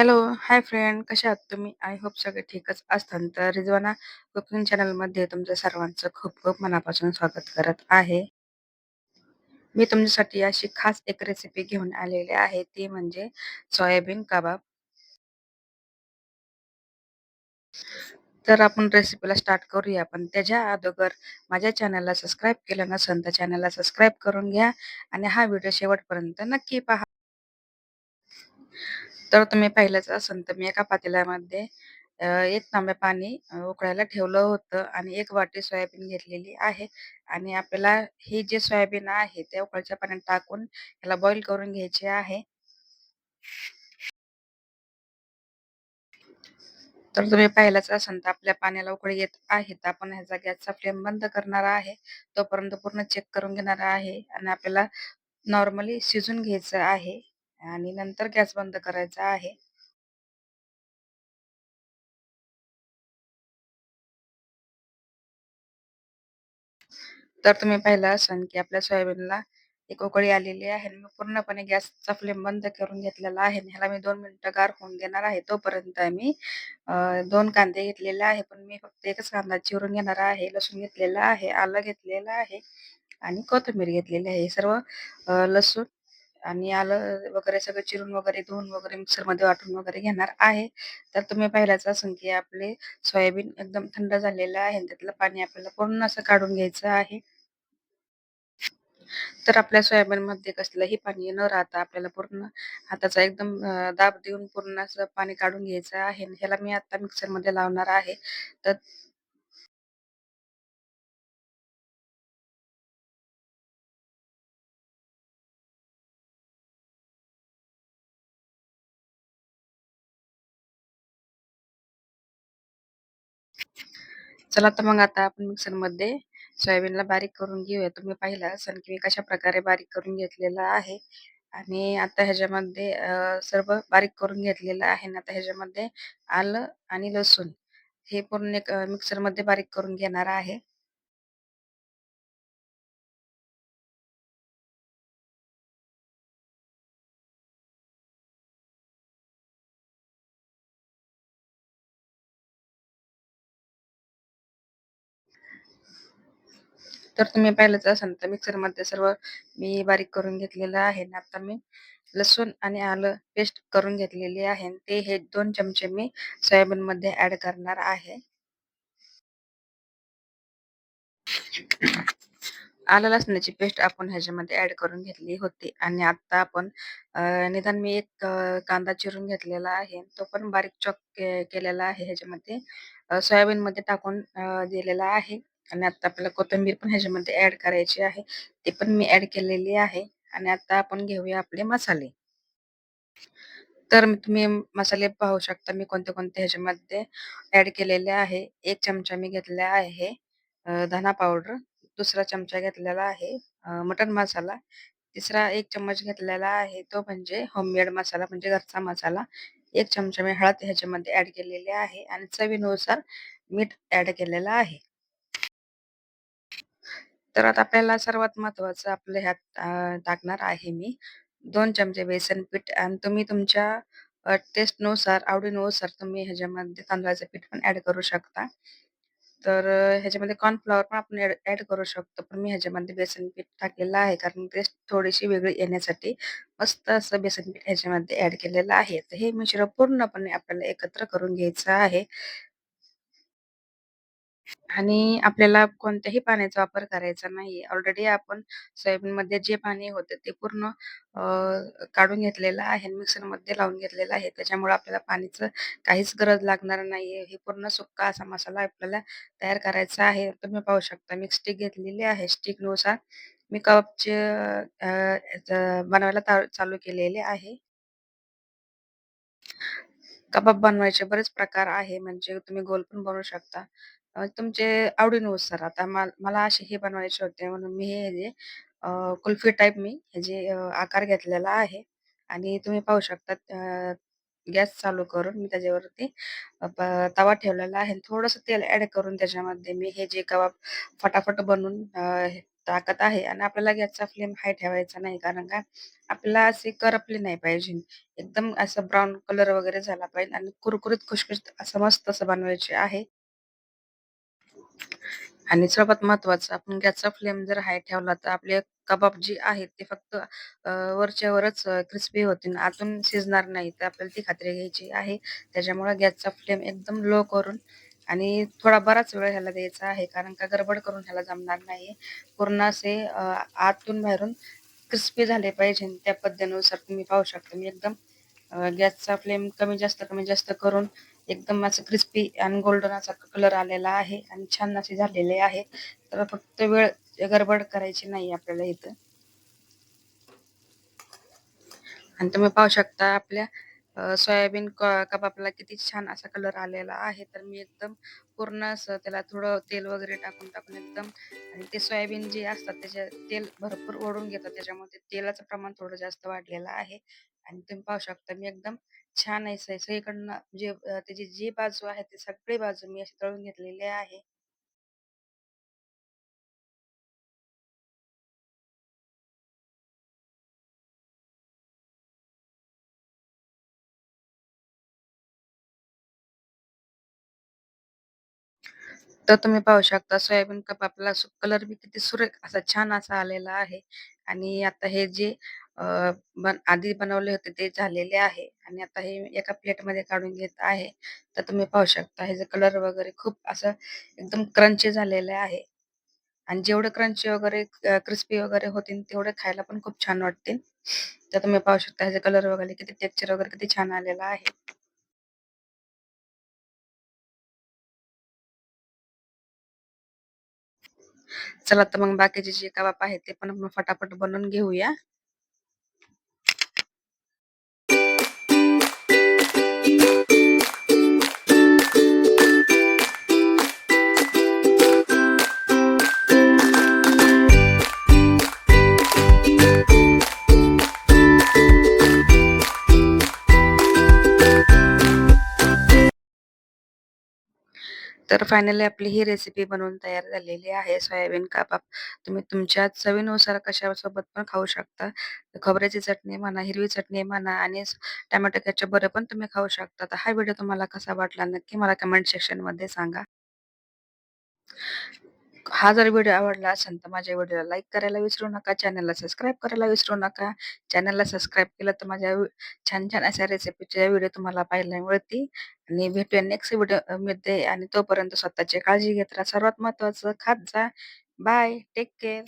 Hello, hi friend कशा आहात तुम्ही? आय होप सगळे ठीकच असतात. तर रिजवाना कुकिंग चॅनलमध्ये तुमचं सर्वांचं खूप खूप मनापासून स्वागत करत आहे. मी तुमच्यासाठी अशी खास एक रेसिपी घेऊन आलेली आहे, ती म्हणजे सोयाबीन कबाब. तर आपण रेसिपीला स्टार्ट करूया. पण त्याच्या अगोदर माझ्या चॅनलला सबस्क्राईब केलं नसेल, तर चॅनलला सबस्क्राईब करून घ्या आणि हा व्हिडिओ शेवटपर्यंत नक्की पहा. तर तुम्ही पाहिलंच असेल तर मी एका पातेल्यामध्ये एक 1 तांब्या पाणी उकळायला ठेवलं होतं आणि एक वाटी सोयाबीन घेतलेली आहे आणि आपल्याला हे जे सोयाबीन आहे ते उकळच्या पाण्यात टाकून याला बॉईल करून घ्यायचे आहे. तर तुम्ही पाहिलंच असेल तर आपल्या पाण्याला उकळी येत आहे, तर आपण ह्याचा गॅसचा फ्लेम बंद करणार आहे. तोपर्यंत पूर्ण चेक करून घेणार आहे आणि आपल्याला नॉर्मली शिजून घ्यायचं आहे आणि नंतर गॅस बंद करायचा आहे. तर तुम्ही पाहिलं असेल की आपल्या सोयाबीनला एक उकळी आलेली आहे मी पूर्णपणे गॅसचा फ्लेम बंद करून घेतलेला आहे ह्याला मी दोन मिनिटं गार होऊन देणार आहे. तोपर्यंत मी दोन कांदे घेतलेले आहे, पण मी फक्त एकच कांदा चिरून घेणार आहे. लसूण घेतलेला आहे, आलं घेतलेलं आहे आणि कोथिंबीर घेतलेली आहे. सर्व लसूण आणि आलं वगैरे सगळं चिरून वगैरे धुवून वगैरे मिक्सरमध्ये वाटून वगैरे घेणार आहे. तर तुम्ही पाहिलंच असं की आपले सोयाबीन एकदम थंड झालेलं आहे त्यातलं पाणी आपल्याला पूर्ण असं काढून घ्यायचं आहे. तर आपल्या सोयाबीनमध्ये कसलंही पाणी न राहता आपल्याला पूर्ण हाताचा एकदम दाब देऊन पूर्ण असं पाणी काढून घ्यायचं आहे ह्याला मी आता मिक्सरमध्ये लावणार आहे. तर चला तर मग आता आपण मिक्सरमध्ये सोयाबीनला बारीक करून घेऊया. तुम्ही पाहिलं असेल की मी कशा प्रकारे बारीक करून घेतलेला आहे आणि आता ह्याच्यामध्ये अ, सर्व बारीक करून घेतलेलं आहे ना आता ह्याच्यामध्ये आलं आणि लसूण हे पूर्ण एक मिक्सरमध्ये बारीक करून घेणार आहे. तर तुम्ही पाहिलंच असेल तर मिक्सरमध्ये सर्व मी बारीक करून घेतलेलं आहे आता मी लसूण आणि आलं पेस्ट करून घेतलेली आहे ते हे दोन चमचे मी सोयाबीनमध्ये ऍड करणार आहे. आलं लसणाची पेस्ट आपण ह्याच्यामध्ये ऍड करून घेतली होती आणि आता आपण निदान मी एक कांदा चिरून घेतलेला आहे. तो पण बारीक चॉक केलेला आहे ह्याच्यामध्ये सोयाबीनमध्ये टाकून दिलेला आहे आणि आता आपल्याला कोथिंबीर पण ह्याच्यामध्ये ऍड करायची आहे. ती पण मी ऍड केलेली आहे आणि आता आपण घेऊया आपले मसाले. तर तुम्ही मसाले पाहू शकता मी कोणते-कोणते ह्याच्यामध्ये ऍड केलेले आहे. एक चमचा मी घेतला आहे धना पावडर, दुसरा चमचा घेतलेला आहे मटन मसाला, तिसरा एक चम्मच घेतलेला आहे तो म्हणजे होममेड मसाला म्हणजे घरचा मसाला. एक चमचा मी हळद ह्याच्यामध्ये ऍड केलेली आहे आणि चवीनुसार मीठ ऍड केलेलं आहे. तर आता आपल्याला सर्वात महत्त्वाचं आपल्या ह्यात अ, टाकणार आहे मी 2 चमचे बेसन पीठ आणि तुम्ही तुमच्या अ, टेस्टनुसार, आवडीनुसार तुम्ही ह्याच्यामध्ये तांदळाचं पीठ पण ॲड करू शकता. तर अ, ह्याच्यामध्ये कॉर्नफ्लॉवर पण आपण ॲड ॲड करू शकतो. पण मी ह्याच्यामध्ये बेसन पीठ टाकलेलं आहे कारण टेस्ट थोडीशी वेगळी येण्यासाठी मस्त असं बेसन पीठ ह्याच्यामध्ये ॲड केलेलं आहे. तर हे मिश्रण पूर्णपणे आपल्याला एकत्र करून घ्यायचं आहे. आणि आपल्याला कोणत्याही पाण्याचा वापर करायचा नाहीये. ऑलरेडी आपण सोयाबीनमध्ये जे पाणी होतं ते पूर्ण अ, काढून घेतलेलं आहे मिक्सरमध्ये लावून घेतलेलं आहे. त्याच्यामुळे आपल्याला पाण्याचं काहीच गरज लागणार नाहीये. हे पूर्ण सुक्का असा मसाला आपल्याला तयार करायचा आहे. तुम्ही पाहू शकता मी स्टिक घेतलेली आहे. स्टिकनुसार मी कबाबचे अ, बनवायला ता चालू केलेले आहे. कबाब बनवायचे बरेच प्रकार आहे, म्हणजे तुम्ही गोल पण बनवू शकता. अ, तुमचे आवडीनुसार. आता मल मला असे हे बनवायचे होते म्हणून मी हे जे अ, कुल्फी टाइप मी हे जे अ, आकार घेतलेला आहे आणि तुम्ही पाहू शकता अ, गॅस चालू करून मी त्याच्यावरती अ, प तवा ठेवलेला आहे. थोडंसं तेल ॲड करून त्याच्यामध्ये मी हे जे कबाब फटाफट बनवून अ, हे टाकत आहे आणि आपल्याला गॅसचा फ्लेम हाय ठेवायचा नाही. कारण का आपल्याला असे करपले नाही पाहिजे. एकदम असं ब्राउन कलर वगैरे झाला पाहिजे आणि कुरकुरीत खुसखुशीत असं मस्त असं बनवायचे आहे. आणि सर्वात महत्त्वाचं आपण गॅसचा फ्लेम जर हाय ठेवला तर आपले कबाब जे आहेत ते फक्त वरच्यावरच वरच्या वरच क्रिस्पी होतील. आतून शिजणार नाही. तर आपल्याला ती खात्री घ्यायची आहे. त्याच्यामुळे गॅसचा फ्लेम एकदम लो करून आणि थोडा बराच वेळ ह्याला द्यायचा आहे. कारण का गडबड करून ह्याला जमणार नाही. पूर्ण असे आतून बाहेरून क्रिस्पी झाले पाहिजे. त्या पद्धतीनुसार तुम्ही पाहू शकता. मी एकदम गॅसचा फ्लेम कमी जास्त, कमी जास्त करून एकदम असं क्रिस्पी आणि गोल्डन असा कलर आलेला आहे आणि छान असे झालेले आहे. तर फक्त वेळ गडबड करायची नाही आपल्याला इथं. आणि तुम्ही पाहू शकता आपल्या सोयाबीन कबाबला किती छान असा कलर आलेला आहे. तर मी एकदम पूर्ण असं त्याला थोडं तेल वगैरे टाकून, टाकून एकदम आणि ते सोयाबीन जे असतात त्याचे तेल भरपूर ओढून घेतात. त्याच्यामुळे तेलाचं प्रमाण थोडं जास्त वाढलेलं आहे. आणि तुम्ही पाहू शकता मी एकदम छान आहे सगळीकडनं म्हणजे, जे त्याची जी बाजू आहे, ती सगळी बाजू मी अशी तळून घेतलेली आहे. तर तुम्ही पाहू शकता सोयाबीन कबाबला सु कलर बी किती सुरेख असा छान असा आलेला आहे. आणि आता हे जे अ, बन आधी बनवले होते ते झालेले आहे आणि आता हे एका प्लेटमध्ये काढून घेत आहे. तर तुम्ही पाहू शकता ह्याचा कलर वगैरे खूप असं एकदम क्रंची झालेले आहे. आणि जेवढं क्रंची वगैरे क्रिस्पी वगैरे होतील तेवढे खायला पण खूप छान वाटतील. तर तुम्ही पाहू शकता ह्याचा कलर वगैरे किती टेक्स्चर वगैरे किती छान आलेला आहे. चला तर मग बाकीचे जे कबाब आहेत ते पण आपण फटाफट बनवून घेऊया. तर फायनली आपली ही रेसिपी बनवून तयार झालेली आहे सोयाबीन कबाब. तुम्ही तुमच्या चवीनुसार कशासोबत पण खाऊ शकता. खोबऱ्याची चटणी म्हणा, हिरवी चटणी म्हणा आणि स टोमॅटो बरं पण तुम्ही खाऊ शकता. तर हा व्हिडिओ तुम्हाला कसा वाटला नक्की मला कमेंट सेक्शनमध्ये सांगा. हा जर व्हिडिओ आवडला असेल तर माझ्या व्हिडिओला लाईक करायला विसरू नका चॅनलला सबस्क्राईब करायला विसरू नका. चॅनलला सबस्क्राईब केलं तर माझ्या छान छान अशा रेसिपीच्या व्हिडिओ तुम्हाला पाहायला मिळतील. आणि भेटूया नेक्स्ट व्हिडिओमध्ये आणि तोपर्यंत स्वतःची काळजी घेत राहा. सर्वात महत्त्वाचं खात जा. Bye take care